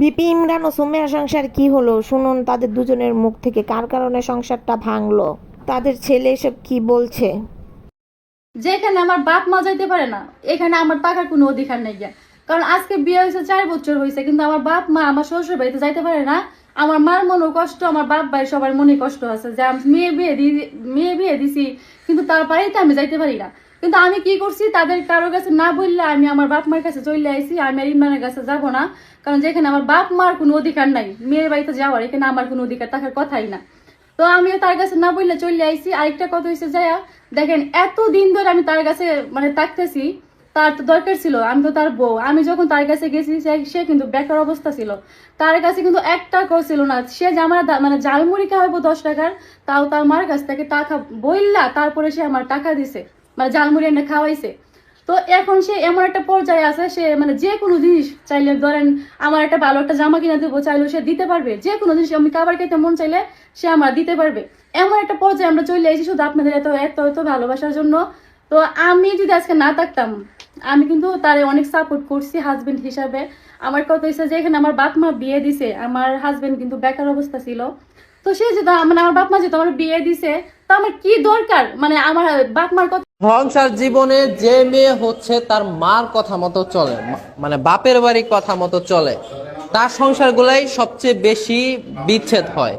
BP Imran ও সুমেয়া সংসার কি হলো? শুনুন, তাদের দুজনের মুখ থেকে কার কারণে সংসারটা ভাঙলো? তাদের ছেলে এসব কি বলছে? যেখানে আমার বাপ মা যাইতে পারে না, এখানে আমার টাকার কোনো অধিকার নেই কারণ আজকে বিয়ে হয়েছে, চার বছর হয়েছে, কিন্তু আমার বাপ মা আমার শ্বশুর বাড়িতে যাইতে পারে না আমার মার মনেও কষ্ট, আমার বাপ ভাই সবার মনে কষ্ট আছে যে আমি মেয়ে বিয়ে দিয়ে মেয়ে বিয়ে দিছি, কিন্তু তার বাড়িতে আমি যাইতে পারি না। কিন্তু আমি কি করছি, তাদের কারও কাছে না বললে আমি আমার বাপ মার কাছে চলে আইছি, আমি আর ইমরানের কাছে যাব না, কারণ যেখানে আমার বাপ মার কোনো অধিকার নাই। মেয়ের বাড়িতে যাওয়ার এখানে আমার কোনো অধিকার থাকার কথাই না। তো আমিও তার কাছে না বললে চলে আইছি। আরেকটা কথা হয়েছে যায়া দেখেন এত দিন ধরে আমি তার কাছে মানে তাকতেছি তার তো দরকার ছিল, আমি তো তার বউ। আমি যখন তার কাছে গেছি, সে- কিন্তু বেকার অবস্থা ছিল। তার কাছে কিন্তু এক টাকাও ছিল না। সে যে আমার মানে জালমুড়ি খাওয়াবো দশ টাকার, তাও তার মার কাছ থেকে টাকা বললা তারপরে সে আমার টাকা দিছে। মানে জালমুড়ি এনে খাওয়াইছে। তো এখন সে এমন একটা পর্যায়ে আছে, সে মানে যে কোনো জিনিস চাইলে ধরেন, আমার একটা ভালো একটা জামা কিনে দেবো, চাইলেও সে দিতে পারবে। যে কোনো জিনিস আমি খাবার খেতে মন চাইলে সে আমার দিতে পারবে। এমন একটা পর্যায়ে আমরা চলে এসেছি শুধু আপনাদের এত এত এত ভালোবাসার জন্য। তো আমি যদি আজকে না থাকতাম, আমি কিন্তু তারে অনেক সাপোর্ট করছি হাজবেন্ড হিসাবে। আমার কথা হচ্ছে যে, এখানে আমার বাপ মা বিয়ে দিছে, আমার হাজবেন্ড কিন্তু বেকার অবস্থা ছিল। তো সে যেহেতু মানে আমার বাপ মা যেহেতু আমার বিয়ে দিছে, তো আমার কি দরকার? মানে আমার বাপ মার কথা সংসার জীবনে যে মেয়ে হচ্ছে, তার মার কথা মতো চলে মানে বাপের বাড়ির কথা মতো চলে। তার সংসারগুলাই সবচেয়ে বেশি বিচ্ছেদ হয়।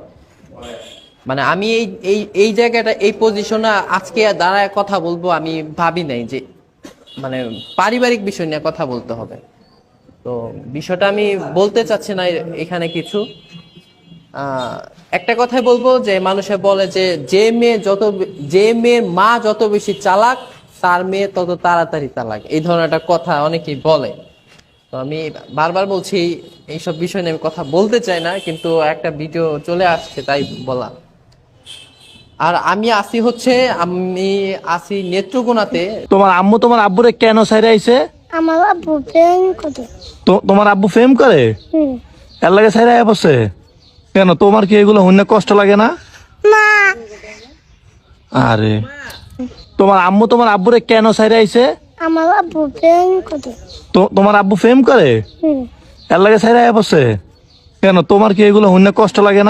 মানে আমি এই এই এই জায়গাটা, এই পজিশনে আজকে দাঁড়ায় কথা বলব আমি ভাবি নাই যে মানে পারিবারিক বিষয় নিয়ে কথা বলতে হবে। তো বিষয়টা আমি বলতে চাচ্ছি না এখানে কিছু। একটা কথাই বলব যে মানুষে বলে যে যে মেয়ে যত, যে মেয়ের মা যত বেশি চালাক, তার মেয়ে তত তাড়াতাড়ি তালাক এই ধরনের একটা কথা অনেকেই বলে। তো আমি বারবার বলছি এইসব বিষয় নিয়ে আমি কথা বলতে চাই না, কিন্তু একটা ভিডিও চলে আসছে, তাই বলা আর আমি আসি হচ্ছে আমি আসি নেত্রকোনাতে। তোমার আম্মু তোমার আব্বুরে কেন সাইরে আইছে? আমার আব্বু প্রেম করে। তো- তোমার আব্বু ফেম করে? হুম। এর লাগে সাইরে আয় বসে। কেন তোমার কি এগুলো হইনে কষ্ট লাগে না? মা আরে। তোমার আম্মু তোমার আব্বুরে কেন সাইরে আইছে? আমার আব্বু প্রেম করে। তো- তোমার আব্বু ফেম করে? হুম। এর লাগে সাইরে আয় বসে। কেন তোমার কি এগুলো হইনে কষ্ট লাগে না?